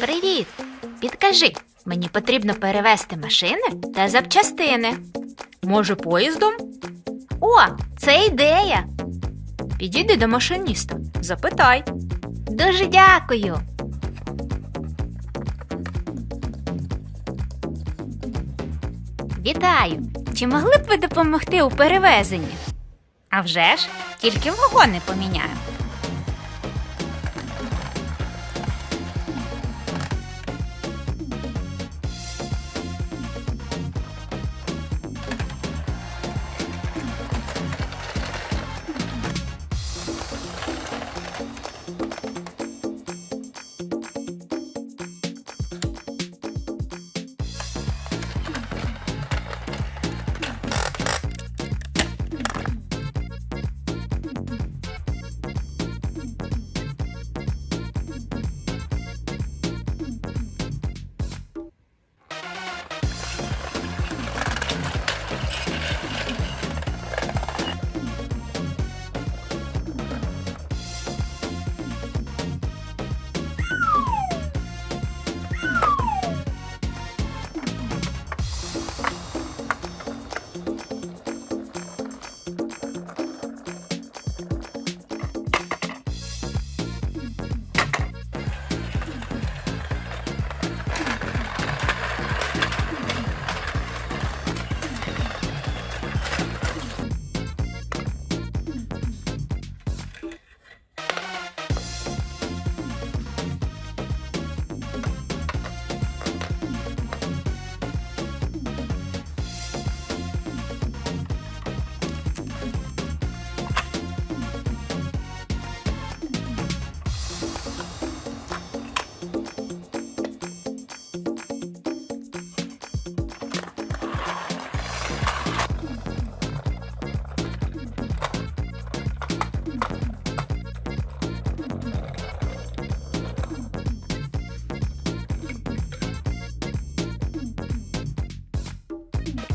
Привіт! Підкажи, мені потрібно перевезти машини та запчастини. Може, поїздом? О, це ідея! Підійди до машиніста, запитай. Дуже дякую. Вітаю! Чи могли б ви допомогти у перевезенні? А вже ж, тільки вагони поміняю.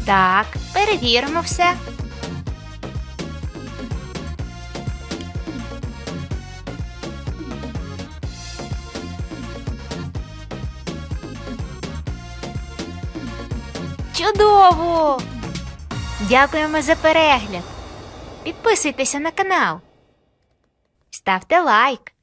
Так, перевіримо все. Чудово! Дякуємо за перегляд. Підписуйтеся на канал. Ставте лайк.